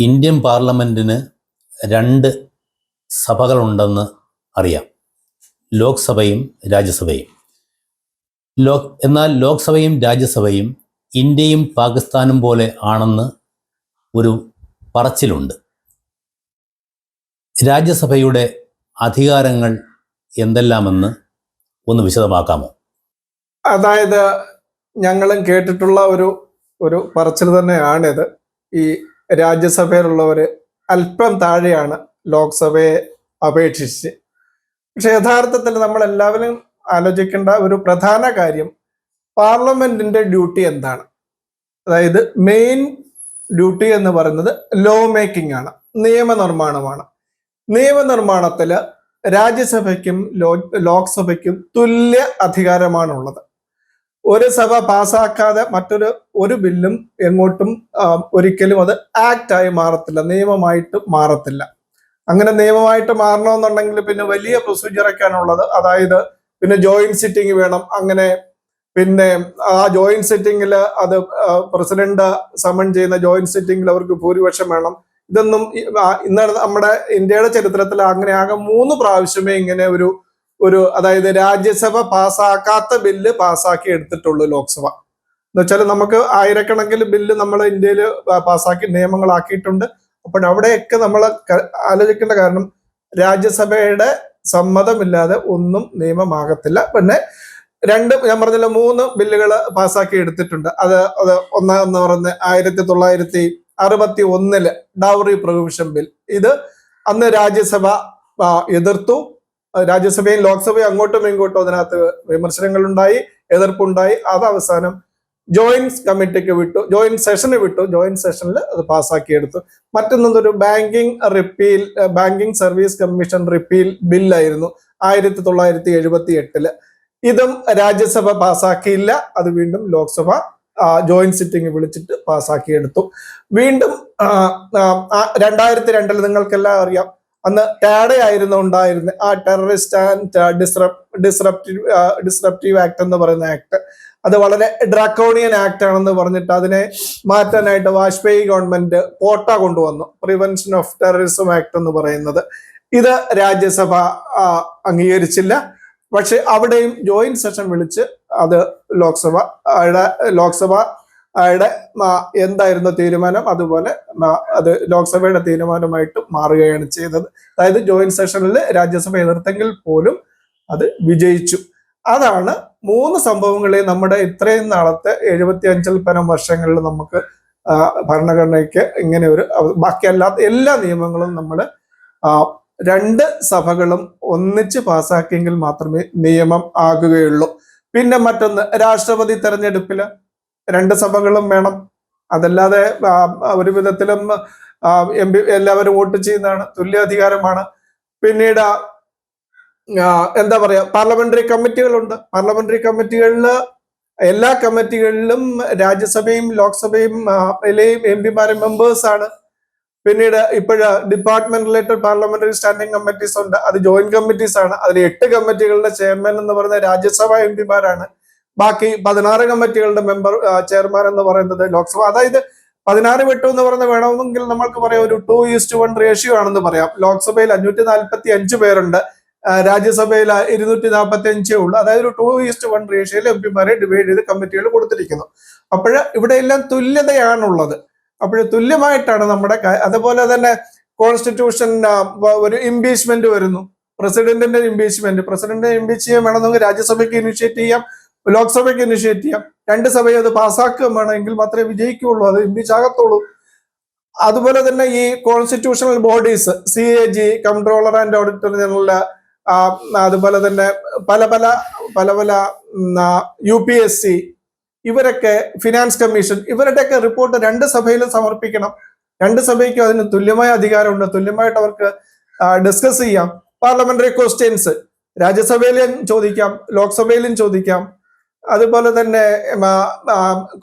Indian പാർലമെന്റിന് രണ്ട് സഭകളുണ്ടെന്ന് അറിയാം. ലോക്സഭയും രാജ്യസഭയും. ലോക് എന്നാൽ ലോക്സഭയും രാജ്യസഭയും ഇന്ത്യയും പാകിസ്ഥാനും പോലെ ആണെന്ന് ഒരു പറച്ചിലുണ്ട്. രാജ്യസഭയുടെ അധികാരങ്ങൾ എന്തെല്ലാമെന്ന് ഒന്ന് വിശദമാക്കാമോ? അതായത് ഞങ്ങളും കേട്ടിട്ടുള്ള ഒരു ഒരു പറച്ചിൽ തന്നെയാണിത്. ഈ രാജ്യസഭയിലുള്ളവര് അല്പം താഴെയാണ് ലോക്സഭയെ അപേക്ഷിച്ച്. പക്ഷെ യഥാർത്ഥത്തിൽ നമ്മൾ എല്ലാവരും ആലോചിക്കേണ്ട ഒരു പ്രധാന കാര്യം പാർലമെന്റിന്റെ ഡ്യൂട്ടി എന്താണ്? അതായത് മെയിൻ ഡ്യൂട്ടി എന്ന് പറയുന്നത് ലോ മേക്കിംഗ് ആണ് നിയമനിർമ്മാണമാണ്. നിയമനിർമ്മാണത്തിൽ രാജ്യസഭയ്ക്കും ലോ ലോക്സഭയ്ക്കും തുല്യ അധികാരമാണുള്ളത്. ഒരു സഭ പാസാക്കാതെ മറ്റൊരു ഒരു ബില്ലും എങ്ങോട്ടും ഒരിക്കലും അത് ആക്റ്റായി മാറത്തില്ല. നിയമമായിട്ട് മാറത്തില്ല. അങ്ങനെ നിയമമായിട്ട് മാറണമെന്നുണ്ടെങ്കിൽ പിന്നെ വലിയ പ്രൊസീജിയറൊക്കെയാണുള്ളത് അതായത് പിന്നെ ജോയിന്റ് സിറ്റിംഗ് വേണം. അങ്ങനെ പിന്നെ ആ ജോയിന്റ് സിറ്റിംഗിൽ അത് പ്രസിഡന്റ് സമൺ ചെയ്യുന്ന ജോയിന്റ് സിറ്റിംഗിൽ അവർക്ക് ഭൂരിപക്ഷം വേണം. ഇതൊന്നും ഇന്ന് നമ്മുടെ ഇന്ത്യയുടെ ചരിത്രത്തിൽ അങ്ങനെ ആകെ മൂന്ന് പ്രാവശ്യമേ ഇങ്ങനെ ഒരു ഒരു അതായത് രാജ്യസഭ പാസ്സാക്കാത്ത ബില്ല് പാസ്സാക്കി എടുത്തിട്ടുള്ളൂ ലോക്സഭ. എന്ന് വെച്ചാൽ നമുക്ക് ആയിരക്കണക്കിന് ബില്ല് നമ്മൾ ഇന്ത്യയിൽ പാസ്സാക്കി നിയമങ്ങളാക്കിയിട്ടുണ്ട്. അപ്പോൾ അവിടെയൊക്കെ നമ്മൾ ആലോചിക്കേണ്ട കാരണം രാജ്യസഭയുടെ സമ്മതമില്ലാതെ ഒന്നും നിയമമാകത്തില്ല. പിന്നെ രണ്ട് ഞാൻ പറഞ്ഞില്ല മൂന്ന് ബില്ലുകൾ പാസ്സാക്കി എടുത്തിട്ടുണ്ട്. അത് അത് ഒന്നാന്ന് പറയുന്നത് ആയിരത്തി തൊള്ളായിരത്തി അറുപത്തി ഒന്നിൽ ഡൗറി പ്രൊവിഷൻ ബിൽ. ഇത് അന്ന് രാജ്യസഭ എതിർത്തു. രാജ്യസഭയും ലോക്സഭയും അങ്ങോട്ടും ഇങ്ങോട്ടും അതിനകത്ത് വിമർശനങ്ങൾ ഉണ്ടായി എതിർപ്പുണ്ടായി. അത് അവസാനം ജോയിന്റ് കമ്മിറ്റിക്ക് വിട്ടു ജോയിന്റ് സെഷന് വിട്ടു. ജോയിന്റ് സെഷനിൽ അത് പാസ്സാക്കിയെടുത്തു. മറ്റൊന്നൊരു banking repeal banking service commission repeal ബില്ലായിരുന്നു ആയിരത്തി തൊള്ളായിരത്തി എഴുപത്തി എട്ടിൽ ഇതും രാജ്യസഭ പാസ്സാക്കിയില്ല. അത് വീണ്ടും ലോക്സഭ ജോയിന്റ് സിറ്റിംഗ് വിളിച്ചിട്ട് പാസ്സാക്കിയെടുത്തു. വീണ്ടും രണ്ടായിരത്തി രണ്ടിൽ നിങ്ങൾക്കെല്ലാം അറിയാം. അന്ന് ടാഡ ആയിരുന്നു ഉണ്ടായിരുന്ന. ആ terrorist and disruptive disruptive act എന്ന് പറയുന്ന ആക്ട് അത് വളരെ ഡ്രാക്കോണിയൻ ആക്ട് ആണെന്ന് പറഞ്ഞിട്ട് അതിനെ മാറ്റാനായിട്ട് വാജ്പേയി ഗവൺമെന്റ് പോട്ട കൊണ്ടുവന്നു. പ്രിവെൻഷൻ ഓഫ് ടെററിസം ആക്ട് എന്ന് പറയുന്നത്. ഇത് രാജ്യസഭ അംഗീകരിച്ചില്ല. പക്ഷെ അവിടെയും ജോയിന്റ് സെഷൻ വിളിച്ച് അത് ലോക്സഭ ലോക്സഭ യുടെ എന്തായിരുന്നു തീരുമാനം? അതുപോലെ അത് ലോക്സഭയുടെ തീരുമാനമായിട്ട് മാറുകയാണ് ചെയ്തത്. അതായത് ജോയിന്റ് സെഷനിൽ രാജ്യസഭ എതിർത്തെങ്കിൽ പോലും അത് വിജയിച്ചു. അതാണ് മൂന്ന് സംഭവങ്ങളെ നമ്മുടെ ഇത്രയും നാളത്തെ എഴുപത്തി അഞ്ചിൽ പരം വർഷങ്ങളിൽ നമുക്ക് ഭരണഘടനയ്ക്ക് ഇങ്ങനെ ഒരു ബാക്കിയല്ലാത്ത എല്ലാ നിയമങ്ങളും നമ്മൾ രണ്ട് സഭകളും ഒന്നിച്ച് പാസ്സാക്കിയെങ്കിൽ മാത്രമേ നിയമം ആകുകയുള്ളൂ. പിന്നെ മറ്റൊന്ന് രാഷ്ട്രപതി തെരഞ്ഞെടുപ്പിൽ രണ്ട് സഭകളും വേണം. അതല്ലാതെ ഒരു വിധത്തിലും എം പി എല്ലാവരും വോട്ട് ചെയ്യുന്നതാണ് തുല്യ അധികാരമാണ് പിന്നീട് എന്താ പറയാ പാർലമെന്ററി കമ്മിറ്റികളുണ്ട്. പാർലമെന്ററി കമ്മിറ്റികളിൽ എല്ലാ കമ്മിറ്റികളിലും രാജ്യസഭയും ലോക്സഭയും എം പിമാരും മെമ്പേഴ്സ് ആണ് പിന്നീട് ഇപ്പോഴ് department related parliamentary standing committees ഉണ്ട്. അത് ജോയിന്റ് കമ്മിറ്റീസ് ആണ്. അതിൽ എട്ട് കമ്മിറ്റികളുടെ ചെയർമാൻ എന്ന് പറയുന്ന രാജ്യസഭ എം പിമാരാണ്. ബാക്കി പതിനാറ് കമ്മിറ്റികളുടെ മെമ്പർ ചെയർമാൻ എന്ന് പറയുന്നത് ലോക്സഭ. അതായത് പതിനാറ് വിട്ടു എന്ന് പറഞ്ഞ് വേണമെങ്കിൽ നമ്മൾക്ക് പറയാം ഒരു ടു ഈസ്റ്റ് വൺ റേഷ്യോ ആണെന്ന് പറയാം. ലോക്സഭയിൽ അഞ്ഞൂറ്റി നാൽപ്പത്തി അഞ്ച് പേരുണ്ട് രാജ്യസഭയിൽ ഇരുന്നൂറ്റി നാൽപ്പത്തി അഞ്ചേ ഉള്ളൂ. അതായത് ഒരു ടു ഈസ്റ്റ് വൺ റേഷ്യോയിൽ എം പിമാരെ ഡിവൈഡ് ചെയ്ത് കമ്മിറ്റികൾ കൊടുത്തിരിക്കുന്നു. അപ്പോൾ ഇവിടെ എല്ലാം തുല്യതയാണുള്ളത്. അപ്പോൾ തുല്യമായിട്ടാണ് നമ്മുടെ അതുപോലെ തന്നെ കോൺസ്റ്റിറ്റ്യൂഷൻ ഒരു ഇംപീച്ച്മെന്റ് വരുന്നു. പ്രസിഡന്റിന്റെ ഇംപീച്ച്മെന്റ് പ്രസിഡന്റിനെ ഇംപീച്ച് ചെയ്യാൻ വേണമെന്നെങ്കിൽ രാജ്യസഭയ്ക്ക് ഇനിഷ്യേറ്റ് ചെയ്യാം. ലോക്സഭയ്ക്ക് ഇനിഷ്യേറ്റ് ചെയ്യാം. രണ്ട് സഭയും അത് പാസ്സാക്കുകയും വേണമെങ്കിൽ മാത്രമേ വിജയിക്കുകയുള്ളൂ അത് ഇംപീച്ച് ആകത്തുള്ളൂ അതുപോലെ തന്നെ ഈ constitutional bodies C A G controller and auditor general അതുപോലെ തന്നെ പല പല പല പല യു പി എസ് സി ഇവരൊക്കെ ഫിനാൻസ് കമ്മീഷൻ ഇവരുടെയൊക്കെ റിപ്പോർട്ട് രണ്ട് സഭയിലും സമർപ്പിക്കണം. രണ്ട് സഭയ്ക്കും അതിന് തുല്യമായ അധികാരമുണ്ട്. തുല്യമായിട്ട് അവർക്ക് ഡിസ്കസ് ചെയ്യാം. പാർലമെന്ററി ക്വസ്റ്റ്യൻസ് രാജ്യസഭയിലും ചോദിക്കാം ലോക്സഭയിലും ചോദിക്കാം. അതുപോലെ തന്നെ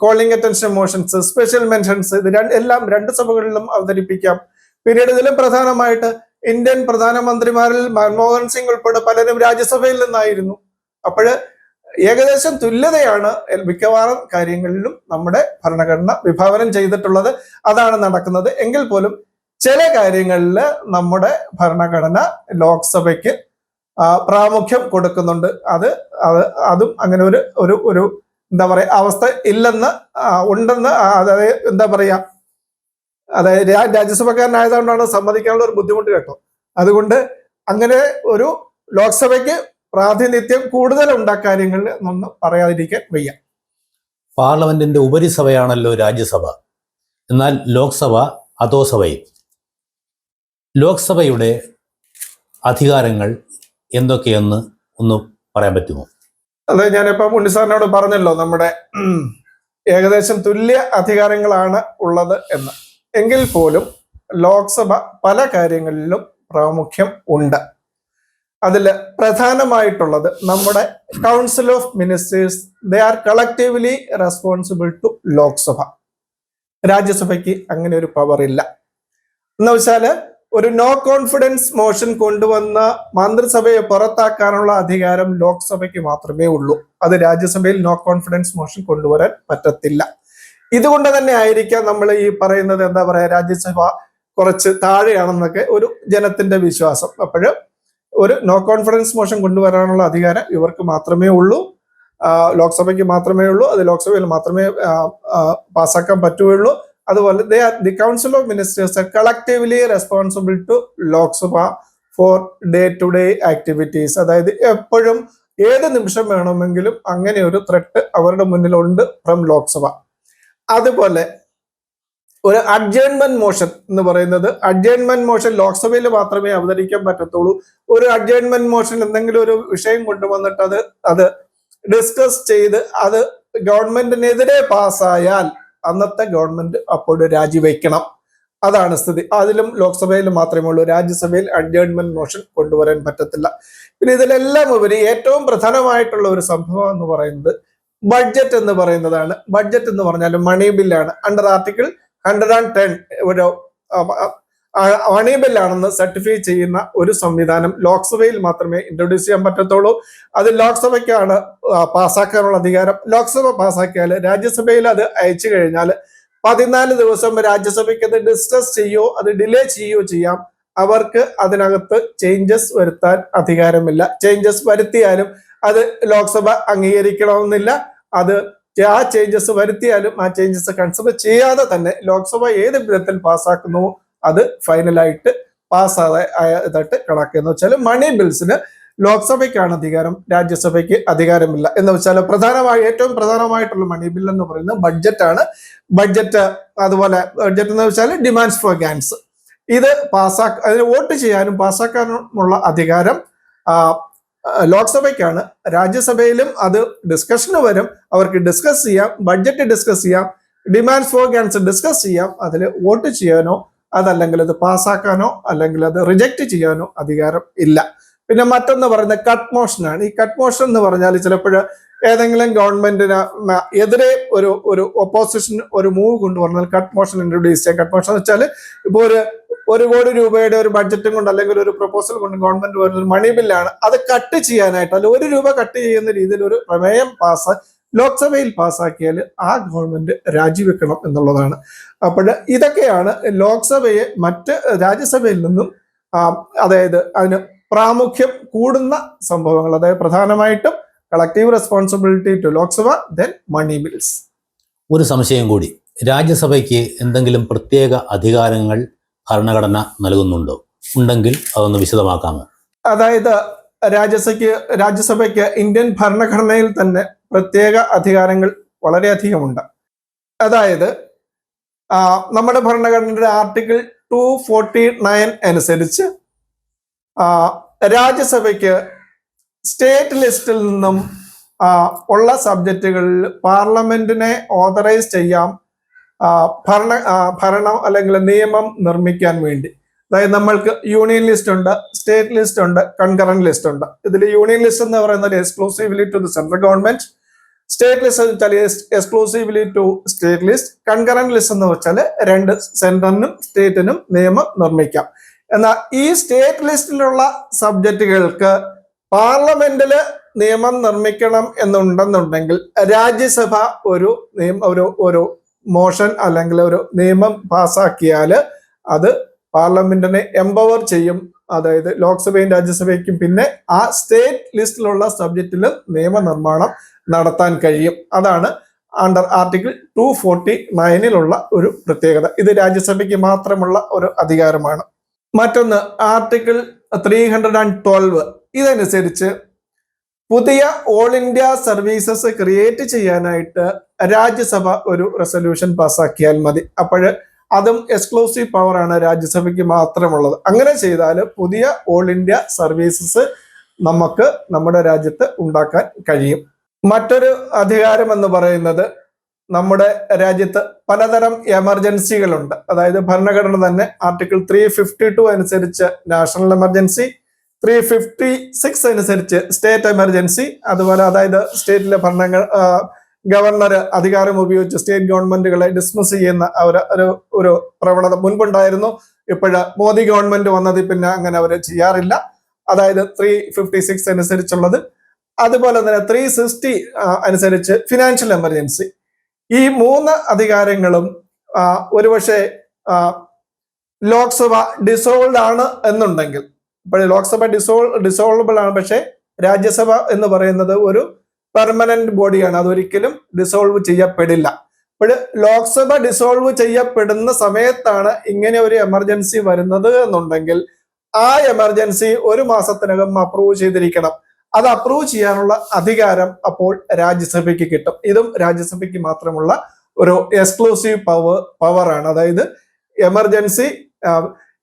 calling attention motions special mentions ഇത് എല്ലാം രണ്ട് സഭകളിലും അവതരിപ്പിക്കാം. പിന്നീട് ഇതിലും പ്രധാനമായിട്ട് ഇന്ത്യൻ പ്രധാനമന്ത്രിമാരിൽ മൻമോഹൻ സിംഗ് ഉൾപ്പെടെ പലരും രാജ്യസഭയിൽ നിന്നായിരുന്നു. അപ്പോഴ് ഏകദേശം തുല്യതയാണ് മിക്കവാറും കാര്യങ്ങളിലും നമ്മുടെ ഭരണഘടന വിഭാവനം ചെയ്തിട്ടുള്ളത്. അതാണ് നടക്കുന്നത്. എങ്കിൽ പോലും ചില കാര്യങ്ങളിൽ നമ്മുടെ ഭരണഘടന ലോക്സഭയ്ക്ക് പ്രാമുഖ്യം കൊടുക്കുന്നുണ്ട്. അത് അത് അങ്ങനെ ഒരു ഒരു ഒരു എന്താ പറയാ അവസ്ഥ ഇല്ലെന്ന് ഉണ്ടെന്ന് അതായത് എന്താ പറയാ അതായത് രാജ്യസഭക്കാരനായതുകൊണ്ടാണ് സമ്മതിക്കാനുള്ള ഒരു ബുദ്ധിമുട്ട് കേട്ടോ. അതുകൊണ്ട് അങ്ങനെ ഒരു ലോക്സഭയ്ക്ക് പ്രാതിനിധ്യം കൂടുതൽ ഉണ്ടാക്കാര്യങ്ങളിൽ ഒന്നും പറയാതിരിക്കാൻ വയ്യ. പാർലമെന്റിന്റെ ഉപരിസഭയാണല്ലോ രാജ്യസഭ. എന്നാൽ ലോക്സഭ അധോസഭയും ലോക്സഭയുടെ അധികാരങ്ങൾ എന്തൊക്കെയെന്ന് ഒന്ന് പറയാൻ പറ്റുമോ? അതെ ഞാനിപ്പോ ഉണ്ണിസാറിനോട് പറഞ്ഞല്ലോ നമ്മുടെ ഏകദേശം തുല്യ അധികാരങ്ങളാണ് ഉള്ളത് എന്ന്. എങ്കിൽ പോലും ലോക്സഭ പല കാര്യങ്ങളിലും പ്രാമുഖ്യം ഉണ്ട്. അതിൽ പ്രധാനമായിട്ടുള്ളത് നമ്മുടെ council of ministers they are collectively responsible to Lok Sabha. രാജ്യസഭയ്ക്ക് അങ്ങനെ ഒരു പവർ ഇല്ല. എന്ന് വെച്ചാൽ ഒരു നോ കോൺഫിഡൻസ് മോഷൻ കൊണ്ടുവന്ന മന്ത്രിസഭയെ പുറത്താക്കാനുള്ള അധികാരം ലോക്സഭയ്ക്ക് മാത്രമേ ഉള്ളൂ. അത് രാജ്യസഭയിൽ നോ കോൺഫിഡൻസ് മോഷൻ കൊണ്ടുവരാൻ പറ്റത്തില്ല. ഇതുകൊണ്ട് തന്നെ ആയിരിക്കാം നമ്മൾ ഈ പറയുന്നത് എന്താ പറയാ രാജ്യസഭ കുറച്ച് താഴെയാണെന്നൊക്കെ ഒരു ജനത്തിന്റെ വിശ്വാസം. അപ്പോഴ് ഒരു നോ കോൺഫിഡൻസ് മോഷൻ കൊണ്ടുവരാനുള്ള അധികാരം ഇവർക്ക് മാത്രമേ ഉള്ളൂ. ലോക്സഭയ്ക്ക് മാത്രമേ ഉള്ളൂ. അത് ലോക്സഭയിൽ മാത്രമേ പാസ്സാക്കാൻ പറ്റുകയുള്ളൂ. അതുപോലെ they are the council of ministers are collectively responsible to Lok Sabha for day to day activities അതായത് എപ്പോഴും ഏത് നിമിഷം വേണമെങ്കിലും അങ്ങനെ ഒരു ത്രെട്ട് അവരുടെ മുന്നിലുണ്ട് ഫ്രം ലോക്സഭ അതുപോലെ ഒരു അഡ്ജേൺമെന്റ് മോഷൻ എന്ന് പറയുന്നത് അഡ്ജേൺമെന്റ് മോഷൻ ലോക്സഭയിൽ മാത്രമേ അവതരിക്കാൻ പറ്റത്തുള്ളൂ. ഒരു അഡ്ജേൺമെന്റ് മോഷൻ എന്തെങ്കിലും ഒരു വിഷയം കൊണ്ടുവന്നിട്ട് അത് അത് ഡിസ്കസ് ചെയ്ത് അത് ഗവൺമെന്റിനെതിരെ പാസ്സായാൽ അന്നത്തെ ഗവൺമെന്റ് അപ്പോൾ രാജിവെക്കണം. അതാണ് സ്ഥിതി. അതിലും ലോക്സഭയിൽ മാത്രമേ ഉള്ളൂ. രാജ്യസഭയിൽ അഡ്ജേൺമെന്റ് മോഷൻ കൊണ്ടുവരാൻ പറ്റത്തില്ല. പിന്നെ ഇതിലെല്ലാം ഉപരി ഏറ്റവും പ്രധാനമായിട്ടുള്ള ഒരു സംഭവം എന്ന് പറയുന്നത് ബഡ്ജറ്റ് എന്ന് പറയുന്നതാണ്. ബഡ്ജറ്റ് എന്ന് പറഞ്ഞാൽ മണി ബില്ലാണ്. Under article hundred and ten ഒരു മണി ആണെന്ന് സർട്ടിഫൈ ചെയ്യുന്ന ഒരു സംവിധാനം ലോക്സഭയിൽ മാത്രമേ ഇൻട്രൊഡ്യൂസ് ചെയ്യാൻ പറ്റത്തുള്ളൂ. അത് ലോക്സഭയ്ക്കാണ് പാസ്സാക്കാനുള്ള അധികാരം. ലോക്സഭ പാസ്സാക്കിയാൽ രാജ്യസഭയിൽ അത് അയച്ചു കഴിഞ്ഞാൽ പതിനാല് ദിവസം രാജ്യസഭയ്ക്ക് അത് ഡിസ്കസ് ചെയ്യോ അത് ഡിലേ ചെയ്യോ ചെയ്യാം. അവർക്ക് അതിനകത്ത് ചേഞ്ചസ് വരുത്താൻ അധികാരമില്ല. ചേഞ്ചസ് വരുത്തിയാലും അത് ലോക്സഭ അംഗീകരിക്കണമെന്നില്ല. അത് ആ ചേഞ്ചസ് വരുത്തിയാലും ആ ചേഞ്ചസ് കൺസിഡർ ചെയ്യാതെ തന്നെ ലോക്സഭ ഏത് വിധത്തിൽ പാസ്സാക്കുന്നുവോ അത് ഫൈനലായിട്ട് പാസ്സാതെ ഇതായിട്ട് കണക്കെന്ന് വെച്ചാൽ മണി ബിൽസിന് ലോക്സഭയ്ക്കാണ് അധികാരം രാജ്യസഭയ്ക്ക് അധികാരമില്ല. എന്ന് വെച്ചാൽ പ്രധാനമായി ഏറ്റവും പ്രധാനമായിട്ടുള്ള മണി ബിൽ എന്ന് പറയുന്നത് ബഡ്ജറ്റാണ് ബഡ്ജറ്റ് അതുപോലെ ബഡ്ജറ്റ് എന്ന് വെച്ചാൽ ഡിമാൻഡ്സ് ഫോർ ഗാൻസ് ഇത് പാസ്സാക്ക അതിന് വോട്ട് ചെയ്യാനും പാസ്സാക്കാനുമുള്ള അധികാരം ലോക്സഭയ്ക്കാണ്. രാജ്യസഭയിലും അത് ഡിസ്കഷന് വരും. അവർക്ക് ഡിസ്കസ് ചെയ്യാം ബഡ്ജറ്റ് ഡിസ്കസ് ചെയ്യാം ഡിമാൻഡ്സ് ഫോർ ഗാൻസ് ഡിസ്കസ് ചെയ്യാം. അതിൽ വോട്ട് ചെയ്യാനോ അതല്ലെങ്കിൽ അത് പാസ്സാക്കാനോ അല്ലെങ്കിൽ അത് റിജക്റ്റ് ചെയ്യാനോ അധികാരം ഇല്ല. പിന്നെ മറ്റൊന്ന് പറയുന്നത് കട്ട് മോഷനാണ് ഈ കട്ട് മോഷൻ എന്ന് പറഞ്ഞാൽ ചിലപ്പോൾ ഏതെങ്കിലും ഗവൺമെന്റിന് എതിരെ ഒരു ഒരു ഒപ്പോസിഷൻ ഒരു മൂവ് കൊണ്ടുവന്നാൽ കട്ട് മോഷൻ ഇൻട്രൊഡ്യൂസ് ചെയ്യാം. കട്ട് മോഷൻ എന്ന് വെച്ചാൽ ഇപ്പോൾ ഒരു ഒരു കോടി രൂപയുടെ ഒരു ബഡ്ജറ്റും കൊണ്ട് അല്ലെങ്കിൽ ഒരു പ്രപ്പോസൽ കൊണ്ട് ഗവൺമെന്റ് വരുന്ന ഒരു മണി ബില്ലാണ് അത് കട്ട് ചെയ്യാനായിട്ട് അല്ലെങ്കിൽ ഒരു രൂപ കട്ട് ചെയ്യുന്ന രീതിയിൽ ഒരു പ്രമേയം പാസ് ലോക്സഭയിൽ പാസാക്കിയാൽ ആ ഗവൺമെന്റ് രാജിവെക്കണം എന്നുള്ളതാണ്. അപ്പോൾ ഇതൊക്കെയാണ് ലോക്സഭയെ മറ്റ് രാജ്യസഭയിൽ നിന്നും അതായത് അതിന് പ്രാമുഖ്യം കൂടുന്ന സംഭവങ്ങൾ. അതായത് പ്രധാനമായിട്ടും collective responsibility to Lok Sabha then money bills ഒരു സംശയം കൂടി. രാജ്യസഭയ്ക്ക് എന്തെങ്കിലും പ്രത്യേക അധികാരങ്ങൾ ഭരണഘടന നൽകുന്നുണ്ടോ? ഉണ്ടെങ്കിൽ അതൊന്ന് വിശദമാക്കാമോ? അതായത് രാജ്യസഭയ്ക്ക് രാജ്യസഭയ്ക്ക് ഇന്ത്യൻ ഭരണഘടനയിൽ തന്നെ പ്രത്യേക അധികാരങ്ങൾ വളരെയധികമുണ്ട്. അതായത് നമ്മുടെ ഭരണഘടനയുടെ ആർട്ടിക്കിൾ ടു ഫോർട്ടി നയൻ അനുസരിച്ച് രാജ്യസഭയ്ക്ക് സ്റ്റേറ്റ് ലിസ്റ്റിൽ നിന്നും ഉള്ള സബ്ജക്റ്റുകളിൽ പാർലമെന്റിനെ ഓതറൈസ് ചെയ്യാം ഭരണ ഭരണം അല്ലെങ്കിൽ നിയമം നിർമ്മിക്കാൻ വേണ്ടി. അതായത് നമ്മൾക്ക് യൂണിയൻ ലിസ്റ്റ് ഉണ്ട് സ്റ്റേറ്റ് ലിസ്റ്റ് ഉണ്ട് കൺകറന്റ് ലിസ്റ്റ് ഉണ്ട്. ഇതിൽ യൂണിയൻ ലിസ്റ്റ് എന്ന് പറയുന്നത് exclusively to the central government state list എന്ന് വെച്ചാൽ exclusively to state list concurrent list എന്ന് വെച്ചാൽ രണ്ട് സെന്ററിനും സ്റ്റേറ്റിനും നിയമം നിർമ്മിക്കാം. എന്നാൽ ഈ സ്റ്റേറ്റ് ലിസ്റ്റിലുള്ള സബ്ജക്റ്റുകൾക്ക് പാർലമെന്റിൽ നിയമം നിർമ്മിക്കണം എന്നുണ്ടെന്നുണ്ടെങ്കിൽ രാജ്യസഭ ഒരു നിയമ ഒരു ഒരു മോഷൻ അല്ലെങ്കിൽ ഒരു നിയമം പാസാക്കിയാൽ അത് പാർലമെന്റിനെ എംപവർ ചെയ്യും. അതായത് ലോക്സഭയും രാജ്യസഭയ്ക്കും പിന്നെ ആ സ്റ്റേറ്റ് ലിസ്റ്റിലുള്ള സബ്ജക്റ്റിലും നിയമനിർമ്മാണം നടത്താൻ കഴിയും. അതാണ് അണ്ടർ ആർട്ടിക്കിൾ ടു ഫോർട്ടി നയനിലുള്ള ഒരു പ്രത്യേകത. ഇത് രാജ്യസഭയ്ക്ക് മാത്രമുള്ള ഒരു അധികാരമാണ്. മറ്റൊന്ന് article three hundred and twelve ഇതനുസരിച്ച് പുതിയ ഓൾ ഇന്ത്യ സർവീസസ് ക്രിയേറ്റ് ചെയ്യാനായിട്ട് രാജ്യസഭ ഒരു റെസൊല്യൂഷൻ പാസ്സാക്കിയാൽ മതി. അപ്പോൾ അതും എക്സ്ക്ലൂസീവ് പവറാണ് രാജ്യസഭയ്ക്ക് മാത്രമുള്ളത്. അങ്ങനെ ചെയ്താൽ പുതിയ ഓൾ ഇന്ത്യ സർവീസസ് നമുക്ക് നമ്മുടെ രാജ്യത്ത് ഉണ്ടാക്കാൻ കഴിയും. മറ്റൊരു അധികാരം എന്ന് പറയുന്നത് നമ്മുടെ രാജ്യത്ത് പലതരം എമർജൻസികളുണ്ട്. അതായത് ഭരണഘടന തന്നെ ആർട്ടിക്കിൾ ത്രീ ഫിഫ്റ്റി ടു അനുസരിച്ച് national emergency three fifty six അനുസരിച്ച് സ്റ്റേറ്റ് എമർജൻസി അതുപോലെ അതായത് സ്റ്റേറ്റിലെ ഭരണങ്ങൾ ഗവർണർ അധികാരം ഉപയോഗിച്ച് സ്റ്റേറ്റ് ഗവൺമെന്റുകളെ ഡിസ്മിസ് ചെയ്യുന്ന ഒരു ഒരു പ്രവണത മുൻപുണ്ടായിരുന്നു. ഇപ്പോഴ് മോദി ഗവൺമെന്റ് വന്നതിൽ പിന്നെ അങ്ങനെ അവർ ചെയ്യാറില്ല. അതായത് ത്രീ ഫിഫ്റ്റി സിക്സ് അനുസരിച്ചുള്ളത്. അതുപോലെ തന്നെ ത്രീ സിക്സ്റ്റി അനുസരിച്ച് ഫിനാൻഷ്യൽ എമർജൻസി ഈ മൂന്ന് അധികാരങ്ങളും ഒരുപക്ഷെ ലോക്സഭ ഡിസോൾവ് ആണ് എന്നുണ്ടെങ്കിൽ ഇപ്പോൾ ലോക്സഭ ഡിസോൾവ് ഡിസോൾവബിൾ ആണ് പക്ഷേ രാജ്യസഭ എന്ന് പറയുന്നത് ഒരു പെർമനന്റ് ബോഡിയാണ് അതൊരിക്കലും ഡിസോൾവ് ചെയ്യപ്പെടില്ല. അപ്പോൾ ലോക്സഭ ഡിസോൾവ് ചെയ്യപ്പെടുന്ന സമയത്താണ് ഇങ്ങനെ ഒരു എമർജൻസി വരുന്നത് എന്നുണ്ടെങ്കിൽ ആ എമർജൻസി ഒരു മാസത്തിനകം അപ്രൂവ് ചെയ്തിരിക്കണം. അത് അപ്രൂവ് ചെയ്യാനുള്ള അധികാരം അപ്പോൾ രാജ്യസഭയ്ക്ക് കിട്ടും. ഇതും രാജ്യസഭയ്ക്ക് മാത്രമുള്ള ഒരു എക്സ്ക്ലൂസീവ് പവർ പവറാണ് അതായത് emergency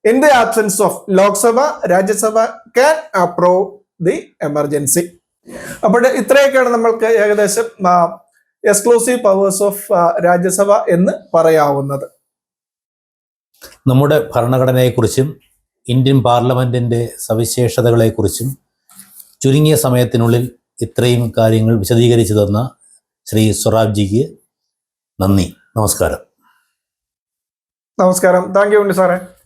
in the absence of Lok Sabha Rajya Sabha can approve the emergency അപ്പോൾ ഇത്രയൊക്കെയാണ് നമ്മൾക്ക് ഏകദേശം എക്സ്ക്ലൂസീവ് പവേഴ്സ് ഓഫ് രാജ്യസഭ എന്ന് പറയാവുന്നത്. നമ്മുടെ ഭരണഘടനയെക്കുറിച്ചും ഇന്ത്യൻ പാർലമെന്റിന്റെ സവിശേഷതകളെക്കുറിച്ചും ചുരുങ്ങിയ സമയത്തിനുള്ളിൽ ഇത്രയും കാര്യങ്ങൾ വിശദീകരിച്ചു തന്ന ശ്രീ സ്വറാബ്ജിക്ക് നന്ദി. നമസ്കാരം. നമസ്കാരം. താങ്ക് യു സാറേ.